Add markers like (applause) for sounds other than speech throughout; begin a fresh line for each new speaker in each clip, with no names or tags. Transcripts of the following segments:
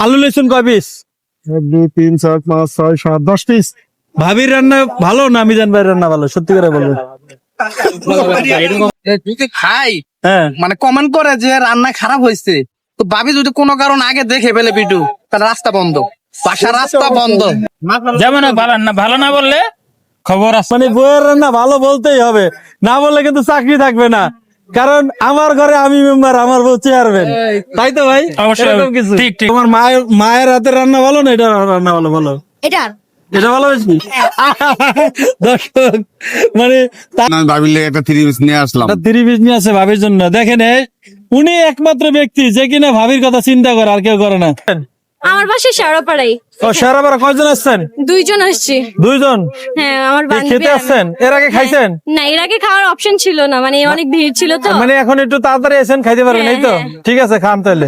আলু লেসুন কয় পিস?
এক দুই তিন চার পাঁচ ছয় সাত দশ পিস।
ভাবির রান্না ভালো না মিজান ভাইয়ের রান্না ভালো? সত্যি করে বলবেন।
যদি খাই?
হ্যাঁ।
মানে কমেন্ট করে যে রান্না খারাপ হয়েছে। তো ভাবি যদি কোনো কারণ আগে দেখে ফেলে পিটু তাহলে রাস্তা বন্ধ। বাসার রাস্তা বন্ধ।
যেমন ভালো না ভালো না বললে খবর আছে।
মানে বইয়ের রান্না ভালো বলতেই হবে। না বললে কিন্তু চাকরি থাকবে না। কারণ আমার ঘরে আমি মেম্বার আমার বউ চেয়ারম্যান তাই তো ভাই?
অবশ্যই।
কিছু?
ঠিক, ঠিক।
তোমার মায়ের মায়ের হাতের রান্না ভালো না এটা রান্না ভালো? বলো।
এটার?
এটা ভালো বেশি দর্শক মানে তা-
আমি ভাবিলে একটা থ্রি পিস নিয়ে আসলাম।
থ্রি পিস নিয়ে আছে ভাবির জন্য। দেখেন এই, উনি একমাত্র ব্যক্তি যে কিনা ভাবির কথা চিন্তা করে আর কেউ করে না।
আমার বাসায় শেওড়াপাড়াই
ও সারাবার কয়জন আসছেন?
দুইজন আসছি।
দুইজন?
হ্যাঁ আমার বান্ধবী
খেতে আসছেন? এর আগে খাইছেন?
না এর আগে খাওয়ার অপশন ছিল না মানে অনেক ভিড় ছিল তো।
মানে এখন একটু তাড়াতাড়ি এসেন খাইতে পারবেন এই তো?
হ্যাঁ,
ঠিক আছে খান তাহলে।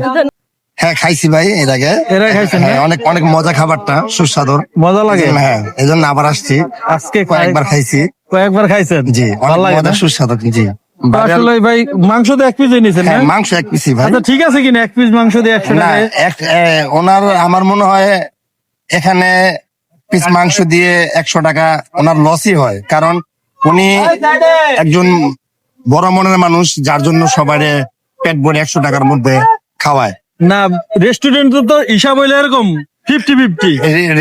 হ্যাঁ খাইছি ভাই এর আগে।
খাইছেন
হ্যাঁ, অনেক অনেক মজা খাবারটা সুস্বাদু।
মজা লাগে?
হ্যাঁ এই জন্য আবার আসছি।
আজকে
কয়েকবার খাইছি।
কয়েকবার খাইছেন?
জি
ভালো
অনেক
লাগে
মজা সুস্বাদু জি।
আসলে ভাই মাংস তো এক পিস নিয়েছেন না?
হ্যাঁ, মাংস এক পিসি ভাই।
আচ্ছা ঠিক আছে কিনা? এক পিস মাংস দিয়ে
ওনার আমার মনে হয় এখানে পিস মাংস দিয়ে একশো টাকা ওনার লসই হয়। কারণ উনি একজন বড় মনের মানুষ যার জন্য সবাই পেট ভরে একশো টাকার মধ্যে খাওয়ায়।
না রেস্টুরেন্ট তো হিসাব হইলে এরকম ফিফটি ফিফটি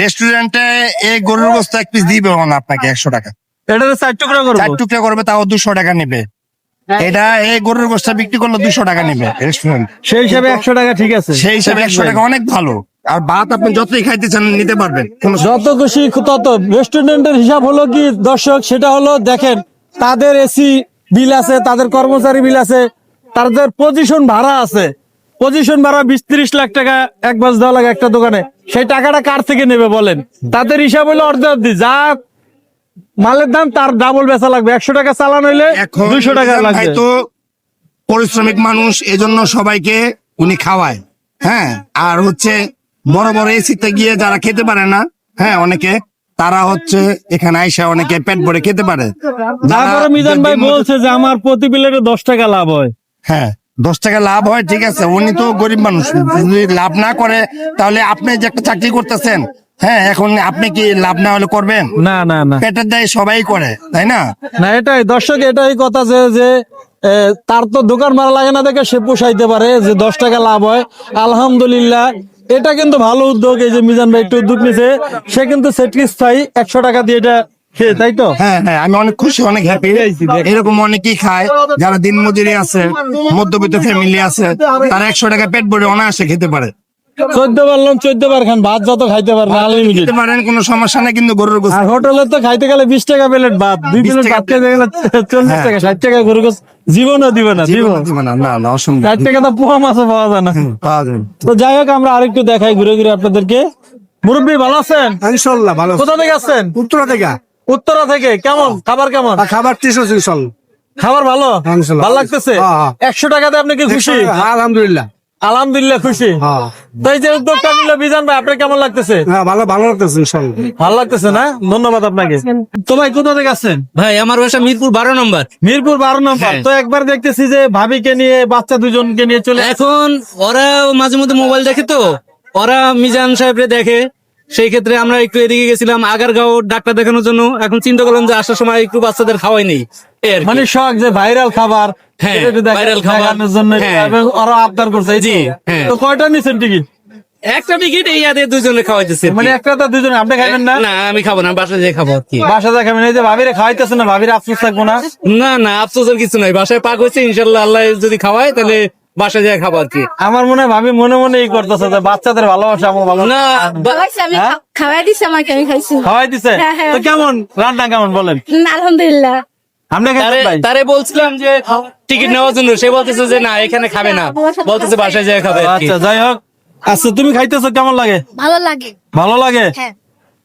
রেস্টুরেন্টে এই গরুর গোস্ত এক পিস দিবে আপনাকে একশো টাকা।
এটা চার টুকরা
চার টুকরা করবে তাও দুশো টাকা নেবে। এটা এই গরুর গোস্ত বিক্রি করলে দুশো টাকা নেবে। রেস্টুরেন্ট
সেই হিসাবে একশো টাকা ঠিক আছে।
সেই হিসাবে একশো টাকা অনেক ভালো। আর ভাত আপনি যতই খাইতে চান নিতে পারবেন।
যত খুশি তত। রেস্টুরেন্টের হিসাব হলো কি দর্শক সেটা হলো দেখেন তাদের এসি বিল আছে তাদের কর্মচারী বিল আছে তাদের পজিশন ভাড়া আছে। পজিশন ভাড়া বিশ ত্রিশ লাখ টাকা এক মাস দেওয়া লাগে একটা দোকানে। সেই টাকাটা কার থেকে নেবে বলেন? তাদের হিসাব হলো অর্ধ অর্ধি যা মালের দাম তার ডাবল বেচা লাগবে। একশো টাকা চালান হইলে দুইশো টাকা লাগবে।
তো পরিশ্রমিক মানুষ এজন্য সবাইকে উনি খাওয়ায়। হ্যাঁ আর হচ্ছে বড় বড় এসিতে গিয়ে যারা খেতে পারে না হ্যাঁ অনেকে তারা হচ্ছে এখানে আইসা অনেকে পেট ভরে খেতে পারে।
তারপরে মিজান ভাই বলছে যে আমার প্রতি প্লেটে দশ টাকা লাভ হয়।
হ্যাঁ দশ টাকা লাভ হয় ঠিক আছে উনি তো গরিব মানুষ যদি লাভ না করে তাহলে আপনি যে একটা চাকরি করতেছেন হ্যাঁ এখন আপনি কি লাভ না হলে করবেন?
না না না।
পেটের দায় সবাই করে তাই না?
না এটাই দর্শক এটাই কথা যে যে তার তো দোকান ভাড়া লাগে না দেখে সে পোষাইতে পারে যে দশ টাকা লাভ হয়। আলহামদুলিল্লাহ এটা কিন্তু ভালো উদ্যোগ এই যে মিজান ভাই একটু উদ্যোগ নিছে সে কিন্তু স্যাটিসফাই একশো টাকা দিয়ে এটা খেয়ে তাই তো?
হ্যাঁ হ্যাঁ আমি অনেক খুশি অনেক হ্যাপি এরকম অনেকেই খায় যারা দিন মজুরি আছে মধ্যবিত্ত ফ্যামিলি আছে তারা একশো টাকা পেট ভরে অনায়াসে খেতে পারে।
চোদ্দ পারলাম চোদ্দ বার খান ভাত যত খাইতে পারেন আনলিমিটেড
পারেন কোনো সমস্যা নেই কিন্তু গরুর গোস্ত।
আর হোটেলে তো খাইতে গেলে বিশ টাকা প্লেট ভাত দুই প্লেট ভাত খেতে গেলে চল্লিশ টাকা ষাট টাকা গরু গোস জীবনও দিবে না দিব
না না না অসম্ভব।
ষাট টাকা তো পোহা মাছও পাওয়া যায় না।
পাওয়া যায়।
তো যাই হোক আমরা আরেকটু দেখাই ঘুরে ঘুরে আপনাদেরকে। মুরব্বী ভালো আছেন?
ইনশাল্লাহ ভালো
কোথা থেকে আসছেন?
উত্তরা থেকে।
উত্তরা থেকে কেমন? খাবার কেমন?
খাবার তিনশো
খাবার ভালো? ভালো লাগতেছে?
হ্যাঁ, হ্যাঁ।
একশো টাকাতে আপনি কি খুশি?
আলহামদুলিল্লাহ।
আলহামদুলিল্লাহ খুশি।
হ্যাঁ।
তো এই যে উদ্যোগটা নিল বিজান ভাই আপনার কেমন লাগতেছে?
হ্যাঁ ভালো ভালো লাগতেছে ইনশাল্লাহ।
ভালো লাগতেছে না? ধন্যবাদ আপনাকে। তো ভাই কোথা থেকে আসছেন?
ভাই আমার বাসা মিরপুর বারো নম্বর।
মিরপুর বারো নম্বর।
হ্যাঁ।
তো একবার দেখতেছি যে ভাবিকে নিয়ে বাচ্চা দুজনকে নিয়ে চলে
এখন ওরা মাঝে মধ্যে মোবাইল দেখে তো। ওরা মিজান সাহেবরে দেখে। সেই ক্ষেত্রে আমরা একটু এদিকে গেছিলাম আগারগাঁও ডাক্তার দেখানোর জন্য। এখন চিন্তা করলাম যে আসার সময় একটু বাচ্চাদের খাওয়াই নেই।
মানে শখ যে ভাইরাল খাবার
হ্যাঁ,
জন্য
হ্যাঁ।
ওরা আবদার করছে।
জি, হ্যাঁ।
তো কয়টা নিছেন টিকিট
একটা টিকিট এই আদে দুজনে খাওয়াইতেছে
মানে একটা তো দুজনে আপনি খাবেন না?
না আমি খাব না বাসায় যেয়ে খাব আর কি।
বাসা দেখাবেন এই যে ভাবিরে খাওয়াইতেছে না ভাবির আফসোস থাকব না।
না না আফসোসের কিছু নাই বাসায় পাক হয়েছে ইনশাল্লাহ আল্লাহ যদি খাওয়ায় তাহলে বাসায় যায় খাব আর কি।
আমার মনে হয় ভাবি মনে মনে এই করতেছে যে বাচ্চাদের ভালোবাসা আমার ভালো
না
খাওয়াই দিছি আমাকে আমি খাইছি।
খাওয়াই দিছে। তো কেমন রান্না কেমন বলেন?
আলহামদুলিল্লাহ।
তারে
খাইছেন
বলছিলাম যে টিকিট নেওয়ার জন্য। সে বলতেছে যে না এখানে খাবে না। বলতেছে বাসায় যেয়ে খাবে।
আচ্ছা যাই হোক। আচ্ছা তুমি খাইতেছো কেমন লাগে?
ভালো লাগে।
ভালো লাগে?
হ্যাঁ।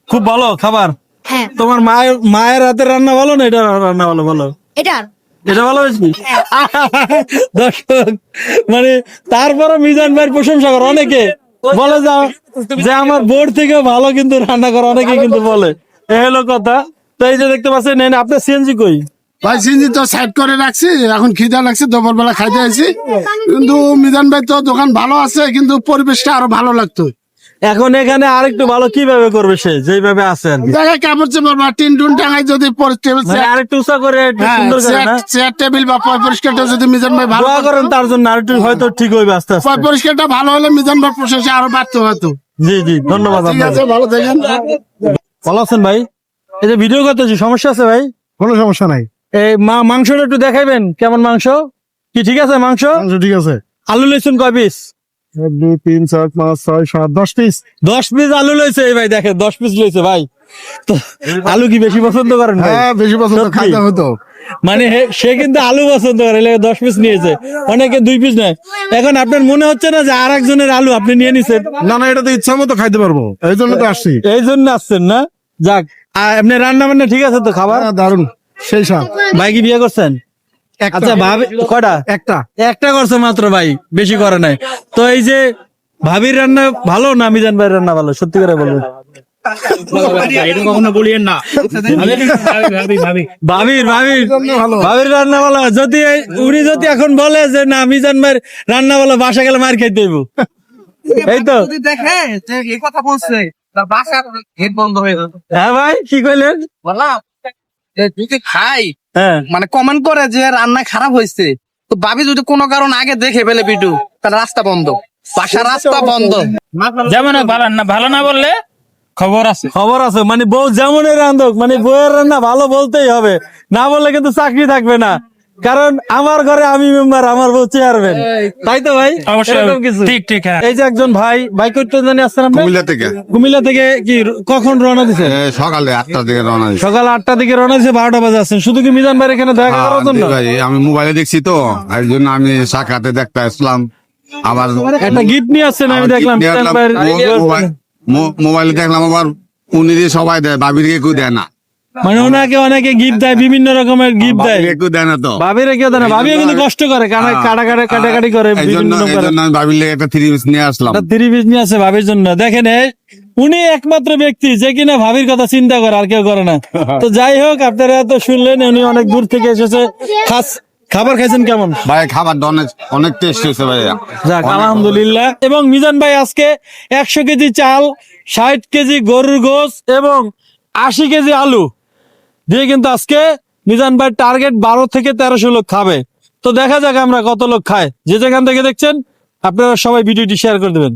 খুব ভালো খাবার?
হ্যাঁ।
তোমার মায়ের মায়ের হাতের রান্না ভালো না এটা রান্না ভালো ভালো এটা। ভালো বেশি (laughs) দর্শক মানে তারপরে মিজান ভাইয়ের প্রশংসা করে অনেকে। বলে যাও যে আমার বোর্ড থেকে ভালো কিন্তু রান্না করে অনেকে কিন্তু বলে। এ হলো কথা। তো এই যে দেখতে পাচ্ছেন নেন আপনার সিএনজি কই?
ভাই সিনজি তো সাইড করে রাখছি এখন খিদা লাগছে দুপুর বেলা খাইতে আইছি। কিন্তু মিজান ভাই তো দোকান ভালো আছে কিন্তু পরিবেশটা আরও ভালো লাগতো।
এখন এখানে আরেকটু ভালো কীভাবে করবে সে? যেভাবে আছে আর
কাপড় চোপড় বা টিন টুন টাঙাই যদি পরে টেবিল
মানে আরেকটু উঁচা করে
হ্যাঁ,
সুন্দর করে না?
চেয়ার টেবিল বা পয় পরিষ্কারটা যদি মিজান ভাই ভালো
করেন তার জন্য আরেকটু হয়তো ঠিক হইবে আস্তে
পয় পরিষ্কারটা ভালো হলে মিজান ভাই প্রশংসা আরও বাড়তে হতো
জি জি ধন্যবাদ
ঠিক আছে ভালো থাকেন।
ভালো আছেন ভাই? এই যে ভিডিও করতেছি সমস্যা আছে ভাই?
কোনো সমস্যা নাই।
এই মা মাংসটা একটু দেখাইবেন কেমন মাংস? কি ঠিক আছে মাংস?
ঠিক আছে।
আলু লইছেন কয় পিস?
এক দুই তিন চার পাঁচ ছয় সাত দশ পিস।
দশ পিস আলু লইছে এই ভাই দেখে দশ পিস লইছে ভাই। আলু কি বেশি পছন্দ করেন
হ্যাঁ বেশি পছন্দ খাইতে হতো
মানে সে কিন্তু আলু পছন্দ করে দশ পিস নিয়েছে। অনেকে দুই পিস নেয়। এখন আপনার মনে হচ্ছে না যে আর একজনের আলু আপনি নিয়ে নিছেন?
না না এটা তো ইচ্ছা মতো খাইতে পারব। এই জন্য তো আসছি।
এই জন্য আসছেন না? যাক আর আপনি রান্না বান্না ঠিক আছে তো খাবার?
হ্যাঁ, দারুণ সেই
ভাই কি বিয়ে করছেন? আচ্ছা ভাবি কয়টা?
একটা।
একটা করছে মাত্র ভাই বেশি করে নাই। তো এই যে ভাবির রান্না ভালো না মিজান ভাইয়ের রান্না ভালো? সত্যি করে ভাবির রান্না ভালো। যদি উনি যদি এখন বলে যে না মিজান ভাইয়ের রান্না ভালো বাসা গেলে মার খাইতে হইব। এই তো।
দেখে এই কথা বলছে তার বাসার গেট বন্ধ হয়ে যাবে।
হ্যাঁ ভাই কি কইলেন?
বললাম যদি খাই?
হ্যাঁ।
মানে কমেন্ট করে যে রান্না খারাপ হয়েছে তো ভাবি যদি কোনো কারণ আগে দেখে ফেলে পিটু তাহলে রাস্তা বন্ধ। বাসার রাস্তা বন্ধ।
যেমন ভালো না ভালো না বললে খবর আছে।
খবর আছে মানে বউ যেমনই রান্ধক মানে বউয়ের রান্না ভালো বলতেই হবে। না বললে কিন্তু চাকরি থাকবে না। কারণ আমার ঘরে আমি মেম্বার আমার বউ চেয়ারম্যান তাই তো ভাই? এরকম কিছু।
ঠিক, ঠিক, হ্যাঁ।
এই যে একজন ভাই ভাই করতে জানি আসছেন
কুমিল্লা থেকে।
কুমিল্লা থেকে কি কখন রওনা দিছে?
সকালে আটটার দিকে রওনা দিছি।
সকাল আটটা দিকে রওনা দিছে বারোটা বাজে আসছেন শুধু কি মিজান ভাই এখানে দেখা করার জন্য?
ভাই, আমি মোবাইলে দেখছি তো এই জন্য আমি সাক্ষাতে দেখতে আসলাম। আবার
একটা গিফট নিয়ে আসছেন আমি দেখলাম।
মোবাইল- মোবাইলে দেখলাম আবার উনি দিয়ে সবাই দেয় বাবির কেউ দেয় না।
মানে ওনাকে অনেকে গিফট দেয় বিভিন্ন রকমের গিফট দেয়।
কেউ দেয় না তো।
ভাবিরে কেউ দেয় না ভাবিও কিন্তু কষ্ট করে কাটা
হ্যাঁ,
কাটা কাটা কাটাকাটি করে
এই
বিভিন্ন
আমি লেগে একটা থ্রি পিস নিয়ে আসলাম।
থ্রি পিস নিয়ে আছে ভাবির জন্য। দেখেন উনি একমাত্র ব্যক্তি যে কিনা ভাবির কথা চিন্তা করে আর কেউ করে না। (laughs) তো যাই হোক আপনারা তো শুনলেন উনি অনেক দূর থেকে এসেছে। খাস খাবার খাইছেন কেমন?
ভাই খাবার অনেক অনেক টেস্ট হয়েছে ভাইয়া।
যাক আলহামদুলিল্লাহ। এবং মিজান ভাই আজকে একশো কেজি চাল ষাট কেজি গরুর গোস এবং আশি কেজি আলু। দিয়ে কিন্তু আজকে মিজান ভাই টার্গেট বারো থেকে তেরোশো লোক খাবে। তো দেখা যাক আমরা কত লোক খায়। যে যেখান থেকে দেখছেন, আপনারা সবাই ভিডিওটি শেয়ার করে দেবেন।